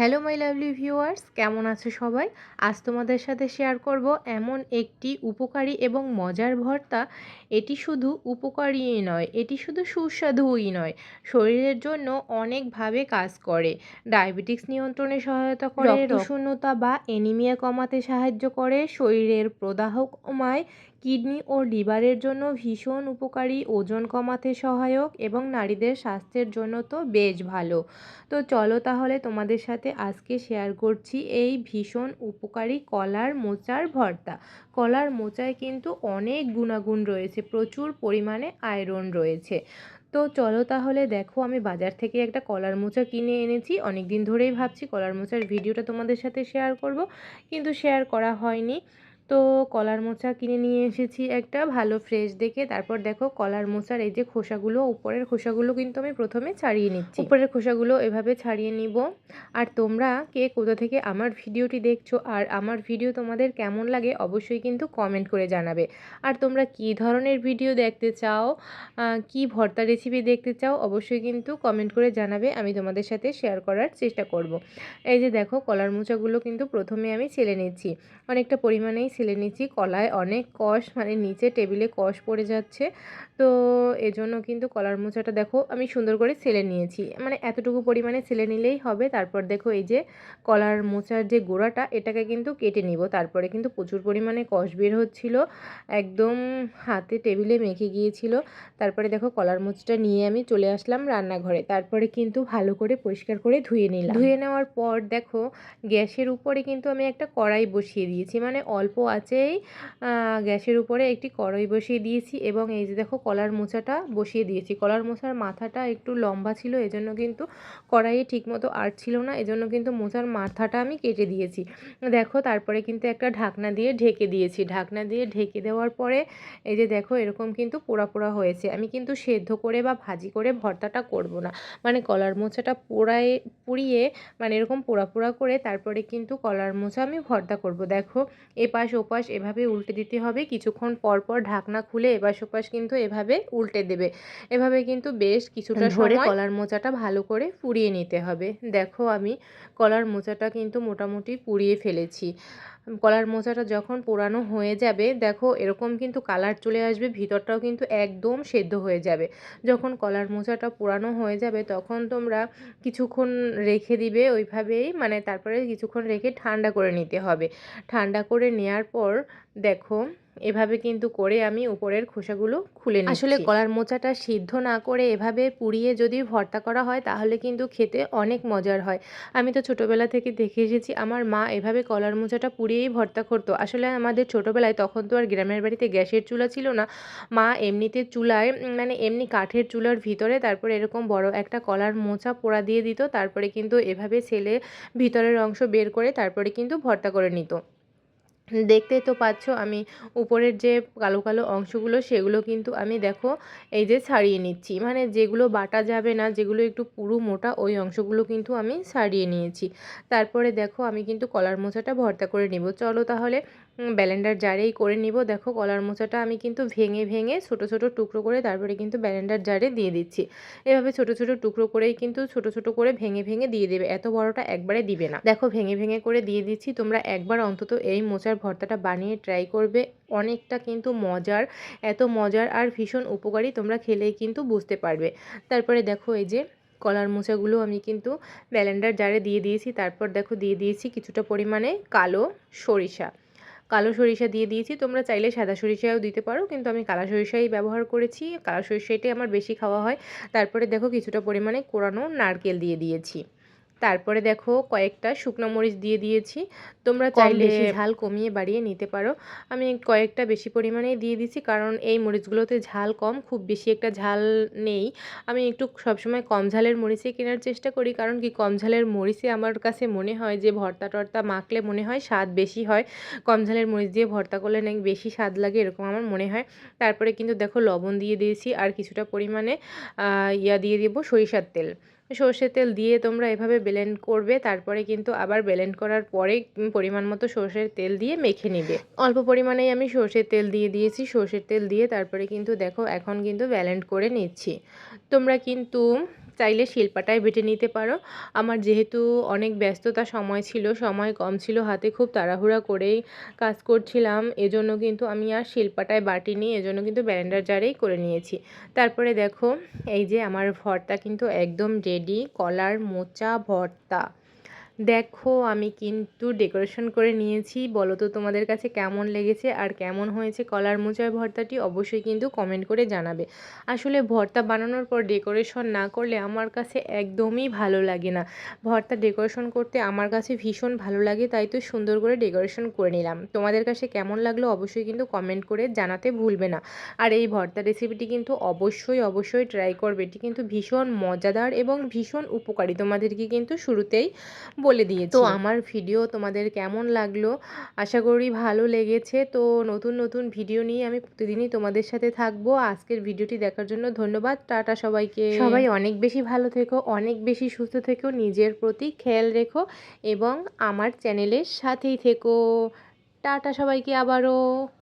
Hello my lovely viewers কেমন আছো সবাই? আজ তোমাদের সাথে শেয়ার করব এমন একটি উপকারী এবং মজার ভর্তা। এটি শুধু উপকারীই নয় এটি শুধু সুস্বাদুই নয় শরীরের জন্য অনেকভাবে কাজ করে। ডায়াবেটিক্স নিয়ন্ত্রণে সহায়তা করে রক্তশূন্যতা বা অ্যানিমিয়া কমাতে সাহায্য করে শরীরের প্রদাহ কমায় কিডনি ও লিভারের জন্য ভীষণ উপকারী, ওজন কমাতে সহায়ক এবং নারীদের স্বাস্থ্যের জন্য তো বেশ ভালো। তো চলো তাহলে তোমাদের সাথে আজকে শেয়ার করছি এই ভীষণ উপকারী কলার মোচার ভর্তা। কলার মোচায় কিন্তু অনেক গুণাগুণ রয়েছে, প্রচুর পরিমাণে আয়রন রয়েছে। তো চলো তাহলে দেখো, আমি বাজার থেকে একটা কলার মোচা কিনে এনেছি। অনেক দিন ধরেই ভাবছি কলার মোচার ভিডিওটা তোমাদের সাথে শেয়ার করব, কিন্তু শেয়ার করা হয়নি। তো কলার মোচা কিনে নিয়ে এসেছি একটা ভালো ফ্রেশ দেখে। তারপর দেখো কলার মোচার এই যে খোসাগুলো, উপরের খোসাগুলো কিন্তু আমি প্রথমে ছাড়িয়ে নিচ্ছি। উপরের খোসাগুলো এভাবে ছাড়িয়ে নিব। আর তোমরা কে কোথা থেকে আমার ভিডিওটি দেখছ আর আমার ভিডিও তোমাদের কেমন লাগে অবশ্যই কিন্তু কমেন্ট করে জানাবে। আর তোমরা কি ধরনের ভিডিও দেখতে চাও কি ভর্তা রেসিপি দেখতে চাও অবশ্যই কিন্তু কমেন্ট করে জানাবে। আমি তোমাদের সাথে শেয়ার করার চেষ্টা করব। এই যে দেখো কলার মোচাগুলো কিন্তু প্রথমে আমি ছেলে নিচ্ছি। অনেকটা পরিমাণেই ছেলে নিচ্ছি কলায় অনেক কষ মানে নিচে টেবিলে কষ পড়ে যাচ্ছে। তো এজন্য কিন্তু কলার মোচাটা দেখো আমি সুন্দর করে ছেলে নিয়েছি। মানে এতটুকু পরিমাণে ছেলে নিলেই হবে। তারপর দেখো এই যে কলার মোচার যে গোড়াটা, এটাকে কিন্তু কেটে নিব। তারপরে কিন্তু প্রচুর পরিমাণে কষ বের হচ্ছিল। একদম হাতে টেবিলে মেখে গিয়েছিল। তারপরে দেখো কলার মোচাটা নিয়ে আমি চলে আসলাম রান্নাঘরে। তারপরে কিন্তু ভালো করে পরিষ্কার করে ধুয়ে নিলাম। ধুয়ে নেওয়ার পর দেখো গ্যাসের উপরে কিন্তু আমি একটা কড়াই বসিয়ে দিয়েছি। মানে অল্প আছেই। গ্যাসের উপরে একটি কড়াই বসিয়ে দিয়েছি এবং এই যে দেখো কলার মোচাটা বসিয়ে দিয়েছি। কলার মোচার মাথাটা একটু লম্বা ছিল, এজন্য কিন্তু কড়াইয়ে ঠিকমতো আট ছিল না, এজন্য কিন্তু মোচার মাথাটা আমি কেটে দিয়েছি। দেখো তারপরে কিন্তু একটা ঢাকনা দিয়ে ঢেকে দিয়েছি। ঢাকনা দিয়ে ঢেকে দেওয়ার পরে এই যে দেখো এরকম কিন্তু পোড়া পোড়া হয়েছে। আমি কিন্তু সেদ্ধ করে বা ভাজি করে ভর্তাটা করব না। মানে কলার মোচাটা পোড়ায়, পুড়িয়ে মানে এরকম পোড়া পোড়া করে তারপরে কিন্তু কলার মোচা আমি ভর্তা করব। দেখো এপাশ ওপাশ এভাবে উল্টে দিতে হবে। কিছুক্ষণ পর পর ঢাকনা খুলে এপাশ ওপাশ কিন্তু এভাবে উল্টে দেবে। এভাবে কিন্তু বেশ কিছুটা ধরে কলার মোচাটা ভালো করে পুড়িয়ে নিতে হবে। দেখো আমি কলার মোচাটা কিন্তু মোটামুটি পুড়িয়ে ফেলেছি। কলার মোচাটা যখন পোড়ানো হয়ে যাবে, দেখো এরকম কিন্তু কালার চলে আসবে, ভিতরটাও কিন্তু একদম সেদ্ধ হয়ে যাবে। যখন কলার মোচাটা পোড়ানো হয়ে যাবে, তখন তোমরা কিছুক্ষণ রেখে দিবে ওইভাবেই মানে তারপরে কিছুক্ষণ রেখে ঠান্ডা করে নিতে হবে। ঠান্ডা করে নেওয়ার পর, দেখো এভাবে কিন্তু করে আমি উপরের খোসাগুলো খুলে নিই আসলে কলার মোচাটা সিদ্ধ না করে এভাবে পুড়িয়ে যদি ভর্তা করা হয় তাহলে কিন্তু খেতে অনেক মজার হয়। আমি তো ছোটোবেলা থেকে দেখে এসেছি আমার মা এভাবে কলার মোচাটা পুড়িয়েই ভর্তা করতো। আসলে আমাদের ছোটোবেলায় তখন তো আর গ্রামের বাড়িতে গ্যাসের চুলা ছিল না। মা এমনিতে চুলায় মানে এমনি কাঠের চুলার ভিতরে তারপরে এরকম বড় একটা কলার মোচা পোড়া দিয়ে দিত তারপরে কিন্তু এভাবে ছেলে ভিতরের অংশ বের করে তারপরে কিন্তু ভর্তা করে নিত। দেখতেই তো পাচ্ছ, আমি উপরের যে কালো কালো অংশগুলো, সেগুলো কিন্তু আমি দেখো এই যে ছাড়িয়ে নিচ্ছি। মানে যেগুলো বাটা যাবে না, যেগুলো একটু পুরু মোটা, ওই অংশগুলো কিন্তু আমি ছাড়িয়ে নিয়েছি। তারপরে দেখো আমি কিন্তু কলার মোচাটা ভর্তা করে নিব। চলো তাহলে ব্যালেন্ডার জারেই করে নিব। দেখো কলার মোচাটা আমি কিন্তু ভেঙে ভেঙে ছোট ছোট টুকরো করে তারপরে কিন্তু ব্যালেন্ডার জারে দিয়ে দিচ্ছি। এভাবে ছোট ছোট টুকরো করেই কিন্তু ছোট ছোট করে ভেঙে ভেঙে দিয়ে দেবে। এত বড়টা একবারে দিবে না। দেখো ভেঙে ভেঙে করে দিয়ে দিচ্ছি। তোমরা একবার অন্তত এই মোচার ভর্তাটা বানিয়ে ট্রাই করবে। অনেকটা কিন্তু মজার, এত মজার আর ভীষণ উপকারী তোমরা খেলেই কিন্তু বুঝতে পারবে। তারপরে দেখো এই যে কলার মোচাগুলো আমি কিন্তু ব্যালেন্ডার জারে দিয়ে দিয়েছি। তারপর দেখো দিয়ে দিয়েছি কিছুটা পরিমাণে কালো সরিষা। কালো সরিষা দিয়ে দিয়েছি। তোমরা চাইলে সাদা সরিষাও দিতে পারো, কিন্তু আমি কালো সরিষাই ব্যবহার করেছি। কালো সরিষাটাই আমার বেশি খাওয়া হয়। তারপরে দেখো কিছুটা পরিমাণে কোরানো নারকেল দিয়ে দিয়েছি। তারপরে দেখো কয়েকটা শুকনো মরিচ দিয়ে দিয়েছি। তোমরা চাইলে ঝাল কমিয়ে বাড়িয়ে নিতে পারো। আমি কয়েকটা বেশি পরিমাণেই দিয়ে দিচ্ছি কারণ এই মরিচগুলোতে ঝাল কম খুব বেশি একটা ঝাল নেই। আমি একটু সবসময় কম ঝালের মরিচই কেনার চেষ্টা করি কারণ কি কম ঝালের মরিচে আমার কাছে মনে হয় যে ভর্তা টর্তা মাখলে মনে হয় স্বাদ বেশি হয়। কম ঝালের মরিচ দিয়ে ভর্তা করলে নাকি বেশি স্বাদ লাগে এরকম আমার মনে হয়। তারপরে কিন্তু দেখো লবণ দিয়ে দিয়েছি আর কিছুটা পরিমাণে ইয়া দিয়ে দেবো সরিষার তেল। সর্ষের তেল দিয়ে তোমরা এভাবে ব্লেন্ড করবে, তারপরে কিন্তু আবার ব্লেন্ড করার পরে পরিমাণ মতো সর্ষের তেল দিয়ে মেখে নেবে। অল্প পরিমাণেই আমি সর্ষের তেল দিয়ে দিয়েছি, সর্ষের তেল দিয়ে তারপরে কিন্তু দেখো এখন কিন্তু ব্যালেন্ড করে নিচ্ছি। তোমরা কিন্তু চাইলে শিল্পাটাই বেটে নিতে পারো। আমার যেহেতু অনেক ব্যস্ততা সময় ছিল, সময় কম ছিল, হাতে খুব তাড়াহুড়া করেই কাজ করছিলাম। এজন্য কিন্তু আমি আর শিলপাটায় বাটিনি, এজন্য কিন্তু ব্যালেন্ডার জারেই করে নিয়েছি। তারপরে দেখো, এই যে আমার ভর্তা কিন্তু একদম রেডি কলার মোচা ভর্তা। দেখো, আমি কিন্তু ডেকোরেশন করে নিয়েছি। বলো তো তোমাদের কাছে কেমন লেগেছে আর কেমন হয়েছে কলার মোচার ভর্তাটি অবশ্যই কিন্তু কমেন্ট করে জানাবে। আসলে ভর্তা বানানোর পর ডেকোরেশন না করলে আমার কাছে একদমই ভালো লাগে না। ভর্তা ডেকোরেশন করতে আমার কাছে ভীষণ ভালো লাগে, তাই তো সুন্দর করে ডেকোরেশন করে নিলাম। তোমাদের কাছে কেমন লাগল অবশ্যই কিন্তু কমেন্ট করে জানাতে ভুলবে না। আর এই ভর্তা রেসিপিটি কিন্তু অবশ্যই অবশ্যই ট্রাই করবে। এটি কিন্তু ভীষণ মজাদার এবং ভীষণ উপকারী। তোমাদেরকে কিন্তু শুরুতেই বলে দিয়েছি। তো আমার ভিডিও তোমাদের কেমন লাগল? আশা করি ভালো লেগেছে। তো নতুন নতুন ভিডিও নিয়ে আমি প্রতিদিনই তোমাদের সাথে থাকব। আজকের ভিডিওটি দেখার জন্য ধন্যবাদ। টাটা সবাইকে। সবাই অনেক বেশি ভালো থেকো অনেক বেশি সুস্থ থেকো নিজের প্রতি খেয়াল রেখো এবং আমার চ্যানেলের সাথেই থেকো। টাটা সবাইকে আবারও।